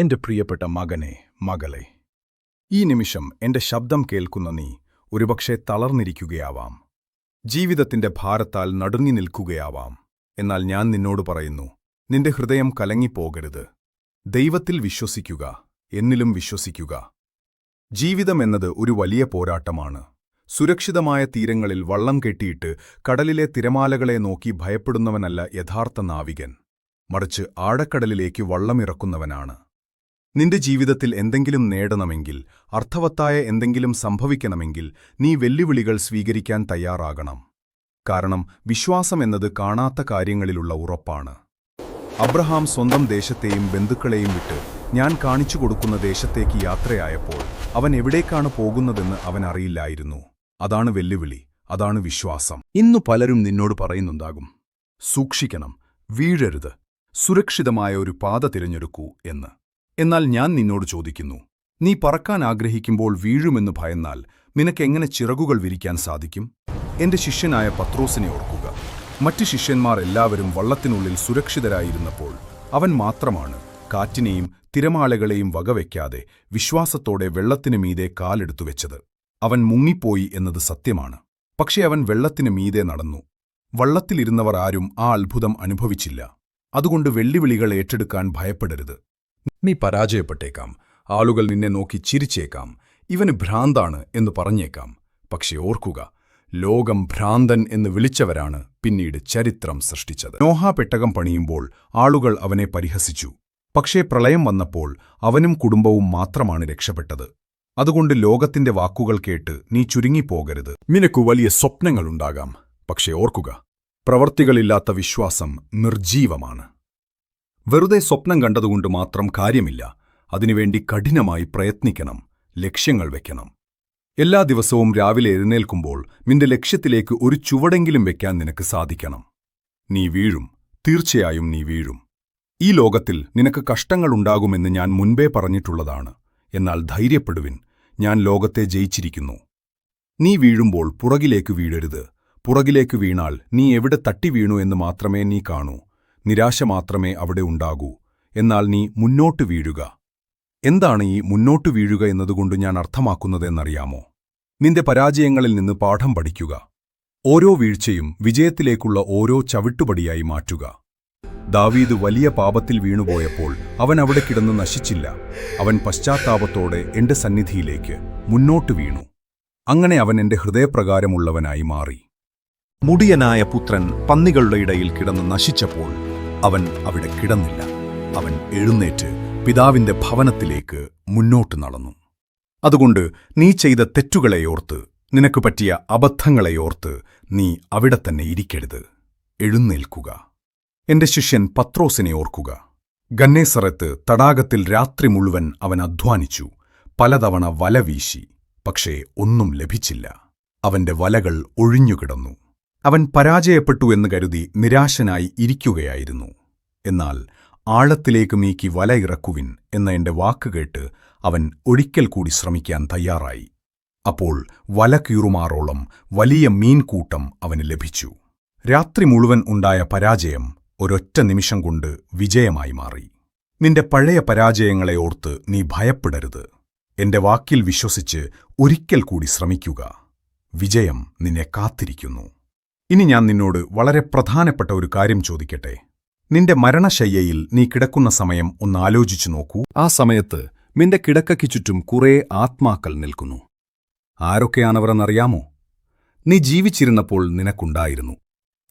എന്റെ പ്രിയപ്പെട്ട മകനെ മകളെ ഈ നിമിഷം എന്റെ ശബ്ദം കേൾക്കുന്ന നീ ഒരുപക്ഷെ തളർന്നിരിക്കുകയാവാം. ജീവിതത്തിന്റെ ഭാരത്താൽ നടുങ്ങി നിൽക്കുകയാവാം. എന്നാൽ ഞാൻ നിന്നോട് പറയുന്നു നിന്റെ ഹൃദയം കലങ്ങിപ്പോകരുത്. ദൈവത്തിൽ വിശ്വസിക്കുക എന്നിലും വിശ്വസിക്കുക. ജീവിതമെന്നത് ഒരു വലിയ പോരാട്ടമാണ്. സുരക്ഷിതമായ തീരങ്ങളിൽ വള്ളം കെട്ടിയിട്ട് കടലിലെ തിരമാലകളെ നോക്കി ഭയപ്പെടുന്നവനല്ല യഥാർത്ഥ നാവികൻ. മറിച്ച് ആഴക്കടലിലേക്ക് വള്ളമിറക്കുന്നവനാണ് നിന്റെ ജീവിതത്തിൽ എന്തെങ്കിലും നേടണമെങ്കിൽ അർത്ഥവത്തായ എന്തെങ്കിലും സംഭവിക്കണമെങ്കിൽ നീ വെല്ലുവിളികൾ സ്വീകരിക്കാൻ തയ്യാറാകണം. കാരണം വിശ്വാസം എന്നത് കാണാത്ത കാര്യങ്ങളിലുള്ള ഉറപ്പാണ്. അബ്രഹാം സ്വന്തം ദേശത്തെയും ബന്ധുക്കളെയും വിട്ട് ഞാൻ കാണിച്ചു കൊടുക്കുന്ന ദേശത്തേക്ക് യാത്രയായപ്പോൾ അവൻ എവിടേക്കാണ് പോകുന്നതെന്ന് അവൻ അറിയില്ലായിരുന്നു. അതാണ് വെല്ലുവിളി അതാണ് വിശ്വാസം. ഇന്നു പലരും നിന്നോട് പറയുന്നുണ്ടാകും സൂക്ഷിക്കണം വീഴരുത് സുരക്ഷിതമായ ഒരു പാത തിരഞ്ഞെടുക്കൂ എന്ന്. എന്നാൽ ഞാൻ നിന്നോട് ചോദിക്കുന്നു നീ പറക്കാൻ ആഗ്രഹിക്കുമ്പോൾ വീഴുമെന്ന് ഭയന്നാൽ നിനക്കെങ്ങനെ ചിറകുകൾ വിരിക്കാൻ സാധിക്കും? എന്റെ ശിഷ്യനായ പത്രോസിനെ ഓർക്കുക. മറ്റ് ശിഷ്യന്മാർ എല്ലാവരും വള്ളത്തിനുള്ളിൽ സുരക്ഷിതരായിരുന്നപ്പോൾ അവൻ മാത്രമാണ് കാറ്റിനെയും തിരമാലകളെയും വകവയ്ക്കാതെ വിശ്വാസത്തോടെ വെള്ളത്തിനു മീതെ കാലെടുത്തു വെച്ചത്. അവൻ മുങ്ങിപ്പോയി എന്നത് സത്യമാണ്. പക്ഷേ അവൻ വെള്ളത്തിനു മീതെ നടന്നു. വള്ളത്തിലിരുന്നവർ ആരും ആ അത്ഭുതം അനുഭവിച്ചില്ല. അതുകൊണ്ട് വെള്ളിവിളികൾ ഏറ്റെടുക്കാൻ ഭയപ്പെടരുത്. നീ പരാജയപ്പെട്ടേക്കാം. ആളുകൾ നിന്നെ നോക്കി ചിരിച്ചേക്കാം. ഇവന് ഭ്രാന്താണ് എന്ന് പറഞ്ഞേക്കാം. പക്ഷെ ഓർക്കുക ലോകം ഭ്രാന്തൻ എന്ന് വിളിച്ചവരാണ് പിന്നീട് ചരിത്രം സൃഷ്ടിച്ചത്. നോഹ പെട്ടകം പണിയുമ്പോൾ ആളുകൾ അവനെ പരിഹസിച്ചു. പക്ഷേ പ്രളയം വന്നപ്പോൾ അവനും കുടുംബവും മാത്രമാണ് രക്ഷപ്പെട്ടത്. അതുകൊണ്ട് ലോകത്തിന്റെ വാക്കുകൾ കേട്ട് നീ ചുരുങ്ങിപ്പോകരുത്. നിനക്കു വലിയ സ്വപ്നങ്ങളുണ്ടാകാം. പക്ഷേ ഓർക്കുക പ്രവർത്തികളില്ലാത്ത വിശ്വാസം നിർജീവമാണ് വെറുതെ സ്വപ്നം കണ്ടതുകൊണ്ട് മാത്രം കാര്യമില്ല. അതിനുവേണ്ടി കഠിനമായി പ്രയത്നിക്കണം. ലക്ഷ്യങ്ങൾ വെക്കണം. എല്ലാ ദിവസവും രാവിലെ എഴുന്നേൽക്കുമ്പോൾ നിന്റെ ലക്ഷ്യത്തിലേക്ക് ഒരു ചുവടെങ്കിലും വെക്കാൻ നിനക്ക് സാധിക്കണം. നീ വീഴും. തീർച്ചയായും നീ വീഴും. ഈ ലോകത്തിൽ നിനക്ക് കഷ്ടങ്ങളുണ്ടാകുമെന്ന് ഞാൻ മുൻപേ പറഞ്ഞിട്ടുള്ളതാണ്. എന്നാൽ ധൈര്യപ്പെടുവിൻ. ഞാൻ ലോകത്തെ ജയിച്ചിരിക്കുന്നു. നീ വീഴുമ്പോൾ പുറകിലേക്ക് വീഴരുത്. പുറകിലേക്ക് വീണാൽ നീ എവിടെ തട്ടി വീണു എന്ന് മാത്രമേ നീ കാണൂ. നിരാശ മാത്രമേ അവിടെ ഉണ്ടാകൂ. എന്നാൽ നീ മുന്നോട്ട് വീഴുക. എന്താണ് ഈ മുന്നോട്ട് വീഴുക എന്നതുകൊണ്ട് ഞാൻ അർത്ഥമാക്കുന്നതെന്നറിയാമോ? നിന്റെ പരാജയങ്ങളിൽ നിന്ന് പാഠം പഠിക്കുക. ഓരോ വീഴ്ചയും വിജയത്തിലേക്കുള്ള ഓരോ ചവിട്ടുപടിയായി മാറ്റുക. ദാവീദ് വലിയ പാപത്തിൽ വീണുപോയപ്പോൾ അവൻ അവിടെ കിടന്ന് നശിച്ചില്ല. അവൻ പശ്ചാത്താപത്തോടെ എന്റെ സന്നിധിയിലേക്ക് മുന്നോട്ട് വീണു. അങ്ങനെ അവൻ എന്റെ ഹൃദയപ്രകാരമുള്ളവനായി മാറി. മുടിയനായ പുത്രൻ പന്നികളുടെ ഇടയിൽ കിടന്ന് നശിച്ചപ്പോൾ അവൻ അവിടെ കിടന്നില്ല. അവൻ എഴുന്നേറ്റ് പിതാവിന്റെ ഭവനത്തിലേക്ക് മുന്നോട്ട് നടന്നു. അതുകൊണ്ട് നീ ചെയ്ത തെറ്റുകളെയോർത്ത് നിനക്ക് പറ്റിയ അബദ്ധങ്ങളെയോർത്ത് നീ അവിടെ തന്നെ ഇരിക്കരുത്. എഴുന്നേൽക്കുക. എന്റെ ശിഷ്യൻ പത്രോസിനെ ഓർക്കുക. ഗന്നേസറത്ത് തടാകത്തിൽ രാത്രി മുഴുവൻ അവൻ അധ്വാനിച്ചു. പലതവണ വല വീശി പക്ഷേ ഒന്നും ലഭിച്ചില്ല. അവന്റെ വലകൾ ഒഴിഞ്ഞുകിടന്നു. അവൻ പരാജയപ്പെട്ടു എന്ന് കരുതി നിരാശനായി ഇരിക്കുകയായിരുന്നു. എന്നാൽ ആഴത്തിലേക്ക് നീക്കി വല ഇറക്കുവിൻ എന്ന എന്റെ വാക്കുകേട്ട് അവൻ ഒരിക്കൽ കൂടി ശ്രമിക്കാൻ തയ്യാറായി. അപ്പോൾ വല കീറുമാറോളം വലിയ മീൻകൂട്ടം അവന് ലഭിച്ചു. രാത്രി മുഴുവൻ ഉണ്ടായ പരാജയം ഒരൊറ്റ നിമിഷം കൊണ്ട് വിജയമായി മാറി. നിന്റെ പഴയ പരാജയങ്ങളെ ഓർത്ത് നീ ഭയപ്പെടരുത്. എന്റെ വാക്കിൽ വിശ്വസിച്ച് ഒരിക്കൽ കൂടി ശ്രമിക്കുക. വിജയം നിന്നെ കാത്തിരിക്കുന്നു. ഇനി ഞാൻ നിന്നോട് വളരെ പ്രധാനപ്പെട്ട ഒരു കാര്യം ചോദിക്കട്ടെ. നിന്റെ മരണശയ്യയിൽ നീ കിടക്കുന്ന സമയം ഒന്ന് ആലോചിച്ചു നോക്കൂ. ആ സമയത്ത് നിന്റെ കിടക്കയ്ക്ക് ചുറ്റും കുറേ ആത്മാക്കൾ നിൽക്കുന്നു. ആരൊക്കെയാണവരെന്നറിയാമോ? നീ ജീവിച്ചിരുന്നപ്പോൾ നിനക്കുണ്ടായിരുന്നു.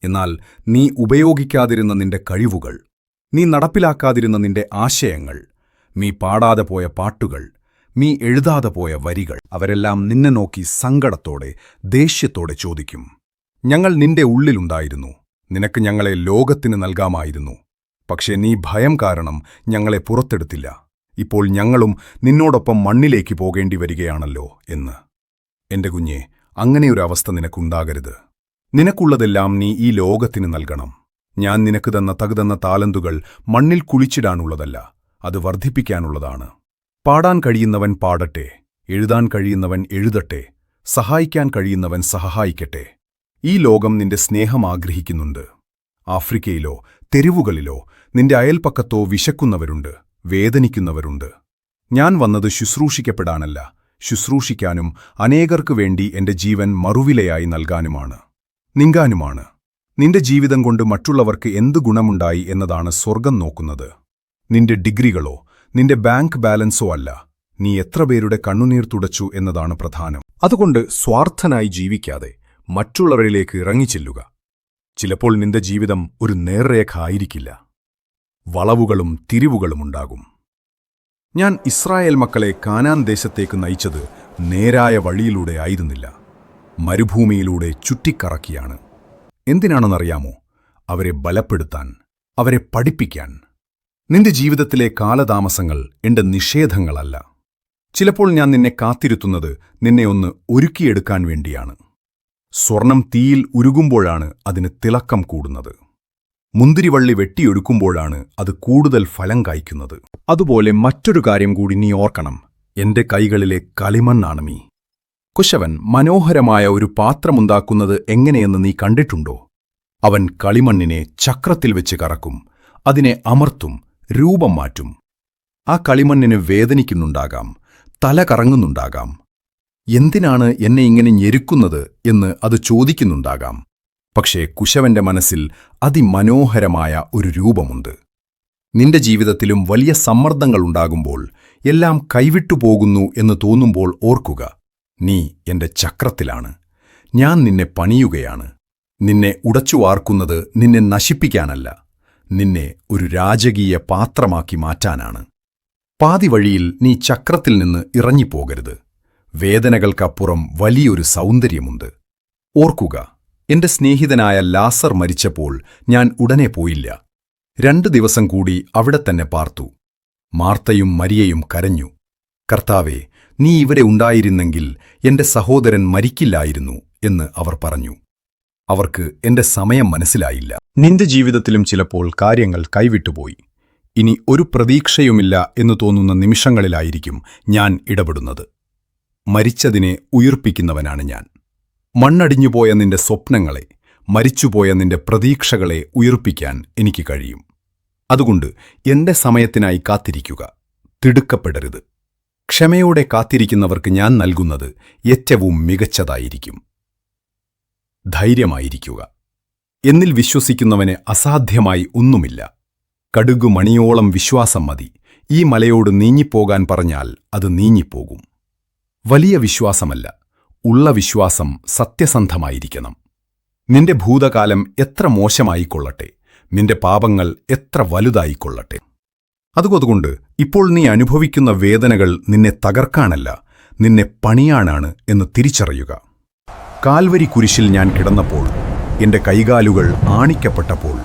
എന്നാൽ നീ ഉപയോഗിക്കാതിരുന്ന നിന്റെ കഴിവുകൾ നീ നടപ്പിലാക്കാതിരുന്ന നിന്റെ ആശയങ്ങൾ നീ പാടാതെ പോയ പാട്ടുകൾ നീ എഴുതാതെ പോയ വരികൾ അവരെല്ലാം നിന്നെ നോക്കി സങ്കടത്തോടെ ദേഷ്യത്തോടെ ചോദിക്കും. ഞങ്ങൾ നിന്റെ ഉള്ളിലുണ്ടായിരുന്നു. നിനക്ക് ഞങ്ങളെ ലോകത്തിന് നൽകാമായിരുന്നു. പക്ഷേ നീ ഭയം കാരണം ഞങ്ങളെ പുറത്തെടുത്തില്ല. ഇപ്പോൾ ഞങ്ങളും നിന്നോടൊപ്പം മണ്ണിലേക്ക് പോകേണ്ടി വരികയാണല്ലോ എന്ന്. എന്റെ കുഞ്ഞെ അങ്ങനെയൊരവസ്ഥ നിനക്കുണ്ടാകരുത്. നിനക്കുള്ളതെല്ലാം നീ ഈ ലോകത്തിന് നൽകണം. ഞാൻ നിനക്ക് തന്ന തകുതന്ന താലന്തുകൾ മണ്ണിൽ കുളിച്ചിടാനുള്ളതല്ല അത് വർദ്ധിപ്പിക്കാനുള്ളതാണ്. പാടാൻ കഴിയുന്നവൻ പാടട്ടെ എഴുതാൻ കഴിയുന്നവൻ എഴുതട്ടെ സഹായിക്കാൻ കഴിയുന്നവൻ സഹായിക്കട്ടെ. ഈ ലോകം നിന്റെ സ്നേഹം ആഗ്രഹിക്കുന്നുണ്ട്. ആഫ്രിക്കയിലോ തെരുവുകളിലോ നിന്റെ അയൽപ്പക്കത്തോ വിശക്കുന്നവരുണ്ട് വേദനിക്കുന്നവരുണ്ട്. ഞാൻ വന്നത് ശുശ്രൂഷിക്കപ്പെടാനല്ല ശുശ്രൂഷിക്കാനും അനേകർക്കു വേണ്ടി എന്റെ ജീവൻ മറുവിലയായി നൽകാനുമാണ് നിങ്കാനുമാണ്. നിന്റെ ജീവിതം കൊണ്ട് മറ്റുള്ളവർക്ക് എന്ത് ഗുണമുണ്ടായി എന്നതാണ് സ്വർഗം നോക്കുന്നത്. നിന്റെ ഡിഗ്രികളോ നിന്റെ ബാങ്ക് ബാലൻസോ അല്ല നീ എത്ര പേരുടെ കണ്ണുനീർ തുടച്ചു എന്നതാണ് പ്രധാനം. അതുകൊണ്ട് സ്വാർത്ഥനായി ജീവിക്കാതെ മറ്റുള്ളവരിലേക്ക് ഇറങ്ങിച്ചെല്ലുക. ചിലപ്പോൾ നിന്റെ ജീവിതം ഒരു നേർരേഖ ആയിരിക്കില്ല വളവുകളും തിരിവുകളുമുണ്ടാകും ഞാൻ ഇസ്രായേൽ മക്കളെ കാനാൻ ദേശത്തേക്ക് നയിച്ചത് നേരായ വഴിയിലൂടെ ആയിരുന്നില്ല. മരുഭൂമിയിലൂടെ ചുറ്റിക്കറക്കിയാണ്. എന്തിനാണെന്നറിയാമോ? അവരെ ബലപ്പെടുത്താൻ അവരെ പഠിപ്പിക്കാൻ. നിന്റെ ജീവിതത്തിലെ കാലതാമസങ്ങൾ എന്റെ നിഷേധങ്ങളല്ല. ചിലപ്പോൾ ഞാൻ നിന്നെ കാത്തിരുത്തുന്നത് നിന്നെ ഒന്ന് ഒരുക്കിയെടുക്കാൻ വേണ്ടിയാണ്. സ്വർണം തീയിൽ ഉരുകുമ്പോഴാണ് അതിന് തിളക്കം കൂടുന്നത്. മുന്തിരിവള്ളി വെട്ടിയൊടുക്കുമ്പോഴാണ് അത് കൂടുതൽ ഫലം കായ്ക്കുന്നത്. അതുപോലെ മറ്റൊരു കാര്യം കൂടി നീ ഓർക്കണം. എന്റെ കൈകളിലെ കളിമണ്ണാണ് നീ. കുശവൻ മനോഹരമായ ഒരു പാത്രമുണ്ടാക്കുന്നത് എങ്ങനെയെന്ന് നീ കണ്ടിട്ടുണ്ടോ? അവൻ കളിമണ്ണിനെ ചക്രത്തിൽ വെച്ച് കറക്കും. അതിനെ അമർത്തും രൂപം മാറ്റും. ആ കളിമണ്ണിന് വേദനിക്കുന്നുണ്ടാകാം തല കറങ്ങുന്നുണ്ടാകാം. എന്തിനാണ് എന്നെ ഇങ്ങനെ ഞെരുക്കുന്നത് എന്ന് അത് ചോദിക്കുന്നുണ്ടാകാം. പക്ഷേ കുശവന്റെ മനസ്സിൽ അതിമനോഹരമായ ഒരു രൂപമുണ്ട്. നിന്റെ ജീവിതത്തിലും വലിയ സമ്മർദ്ദങ്ങളുണ്ടാകുമ്പോൾ എല്ലാം കൈവിട്ടുപോകുന്നു എന്ന് തോന്നുമ്പോൾ ഓർക്കുക നീ എന്റെ ചക്രത്തിലാണ്. ഞാൻ നിന്നെ പണിയുകയാണ്. നിന്നെ ഉടച്ചുവാർക്കുന്നത് നിന്നെ നശിപ്പിക്കാനല്ല. നിന്നെ ഒരു രാജകീയ പാത്രമാക്കി മാറ്റാനാണ്. പാതിവഴിയിൽ നീ ചക്രത്തിൽ നിന്ന് ഇറങ്ങിപ്പോകരുത്. വേദനകൾക്കപ്പുറം വലിയൊരു സൗന്ദര്യമുണ്ട്. ഓർക്കുക എന്റെ സ്നേഹിതനായ ലാസർ മരിച്ചപ്പോൾ ഞാൻ ഉടനെ പോയില്ല. രണ്ടു ദിവസം കൂടി അവിടെ തന്നെ പാർത്തു. മാർത്തയും മരിയയും കരഞ്ഞു. കർത്താവെ നീ ഇവിടെ ഉണ്ടായിരുന്നെങ്കിൽ എന്റെ സഹോദരൻ മരിക്കില്ലായിരുന്നു എന്ന് അവർ പറഞ്ഞു. അവർക്ക് എന്റെ സമയം മനസ്സിലായില്ല. നിന്റെ ജീവിതത്തിലും ചിലപ്പോൾ കാര്യങ്ങൾ കൈവിട്ടുപോയി. ഇനി ഒരു പ്രതീക്ഷയുമില്ല എന്ന് തോന്നുന്ന നിമിഷങ്ങളിലായിരിക്കും ഞാൻ ഇടപെടുന്നത്. മരിച്ചതിനെ ഉയർപ്പിക്കുന്നവനാണ് ഞാൻ. മണ്ണടിഞ്ഞുപോയ നിന്റെ സ്വപ്നങ്ങളെ മരിച്ചുപോയ നിന്റെ പ്രതീക്ഷകളെ ഉയർപ്പിക്കാൻ എനിക്ക് കഴിയും. അതുകൊണ്ട് എന്റെ സമയത്തിനായി കാത്തിരിക്കുക. തിടുക്കപ്പെടരുത്. ക്ഷമയോടെ കാത്തിരിക്കുന്നവർക്ക് ഞാൻ നൽകുന്നത് ഏറ്റവും മികച്ചതായിരിക്കും. ധൈര്യമായിരിക്കുക. എന്നിൽ വിശ്വസിക്കുന്നവന് അസാധ്യമായി ഒന്നുമില്ല. കടുകു മണിയോളം വിശ്വാസം മതി. ഈ മലയോട് നീങ്ങിപ്പോകാൻ പറഞ്ഞാൽ അത് നീങ്ങിപ്പോകും. വലിയ വിശ്വാസമല്ല ഉള്ള വിശ്വാസം സത്യസന്ധമായിരിക്കണം. നിന്റെ ഭൂതകാലം എത്ര മോശമായിക്കൊള്ളട്ടെ നിന്റെ പാപങ്ങൾ എത്ര വലുതായിക്കൊള്ളട്ടെ. അതുകൊതുകൊണ്ട് ഇപ്പോൾ നീ അനുഭവിക്കുന്ന വേദനകൾ നിന്നെ തകർക്കാനല്ല നിന്നെ പണിയാനാണ് എന്ന് തിരിച്ചറിയുക. കാൽവരി കുരിശിൽ ഞാൻ കിടന്നപ്പോൾ എന്റെ കൈകാലുകൾ ആണിക്കപ്പെട്ടപ്പോൾ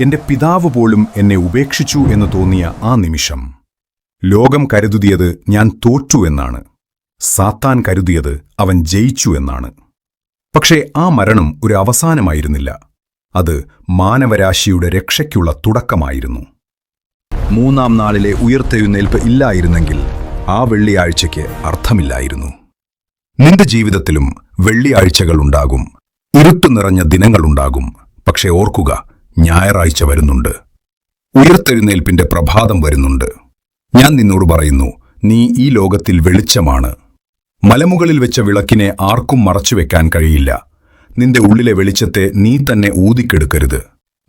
എന്റെ പിതാവ് പോലും എന്നെ ഉപേക്ഷിച്ചു എന്ന് തോന്നിയ ആ നിമിഷം. ലോകം കരുതിയത് ഞാൻ തോറ്റു എന്നാണ്. സാത്താൻ കരുതിയത് അവൻ ജയിച്ചു എന്നാണ്. പക്ഷേ ആ മരണം ഒരു അവസാനമായിരുന്നില്ല. അത് മാനവരാശിയുടെ രക്ഷയ്ക്കുള്ള തുടക്കമായിരുന്നു. മൂന്നാം നാളിലെ ഉയർത്തെഴുന്നേൽപ്പ് ഇല്ലായിരുന്നെങ്കിൽ ആ വെള്ളിയാഴ്ചയ്ക്ക് അർത്ഥമില്ലായിരുന്നു. നിന്റെ ജീവിതത്തിലും വെള്ളിയാഴ്ചകൾ ഉണ്ടാകും. ഇരുട്ട് നിറഞ്ഞ ദിനങ്ങളുണ്ടാകും പക്ഷേ ഓർക്കുക ഞായറാഴ്ച വരുന്നുണ്ട്. ഉയർത്തെഴുന്നേൽപ്പിന്റെ പ്രഭാതം വരുന്നുണ്ട്. ഞാൻ നിന്നോട് പറയുന്നു നീ ഈ ലോകത്തിൽ വെളിച്ചമാണ്. മലമുകളിൽ വെച്ച വിളക്കിനെ ആർക്കും മറച്ചുവെക്കാൻ കഴിയില്ല. നിന്റെ ഉള്ളിലെ വെളിച്ചത്തെ നീ തന്നെ ഊതിക്കെടുക്കരുത്.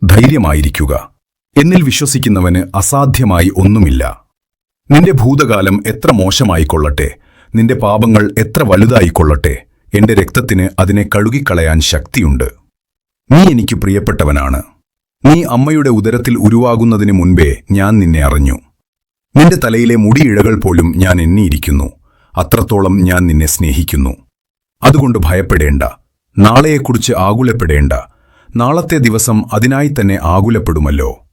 ധൈര്യമായിരിക്കുക. എന്നിൽ വിശ്വസിക്കുന്നവന് അസാധ്യമായി ഒന്നുമില്ല. നിന്റെ ഭൂതകാലം എത്ര മോശമായിക്കൊള്ളട്ടെ. നിന്റെ പാപങ്ങൾ എത്ര വലുതായിക്കൊള്ളട്ടെ. എന്റെ രക്തത്തിന് അതിനെ കഴുകിക്കളയാൻ ശക്തിയുണ്ട്. നീ എനിക്ക് പ്രിയപ്പെട്ടവനാണ്. നീ അമ്മയുടെ ഉദരത്തിൽ ഉരുവാകുന്നതിന് മുൻപേ ഞാൻ നിന്നെ അറിഞ്ഞു. നിന്റെ തലയിലെ മുടിയിഴകൾ പോലും ഞാൻ എണ്ണിയിരിക്കുന്നു. അത്രത്തോളം ഞാൻ നിന്നെ സ്നേഹിക്കുന്നു. അതുകൊണ്ട് ഭയപ്പെടേണ്ട. നാളെയെക്കുറിച്ച് ആകുലപ്പെടേണ്ട. നാളത്തെ ദിവസം അതിനായി തന്നെ ആകുലപ്പെടുമല്ലോ.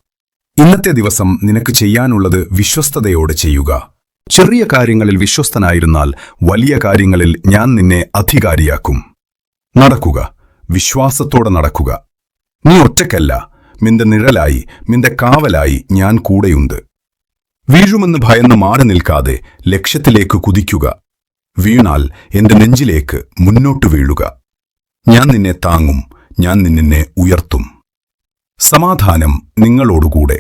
ഇന്നത്തെ ദിവസം നിനക്ക് ചെയ്യാനുള്ളത് വിശ്വസ്തതയോടെ ചെയ്യുക. ചെറിയ കാര്യങ്ങളിൽ വിശ്വസ്തനായിരുന്നാൽ വലിയ കാര്യങ്ങളിൽ ഞാൻ നിന്നെ അധികാരിയാക്കും. നടക്കുക. വിശ്വാസത്തോടെ നടക്കുക. നീ ഒറ്റക്കല്ല നിന്റെ നിഴലായി നിന്റെ കാവലായി ഞാൻ കൂടെയുണ്ട്. വീഴുമെന്ന് ഭയന്ന് മാറി നിൽക്കാതെ ലക്ഷ്യത്തിലേക്ക് കുതിക്കുക. വീണാൽ എന്റെ നെഞ്ചിലേക്ക് മുന്നോട്ടു വീഴുക. ഞാൻ നിന്നെ താങ്ങും ഞാൻ നിന്നെ ഉയർത്തും. സമാധാനം നിങ്ങളോടുകൂടെ.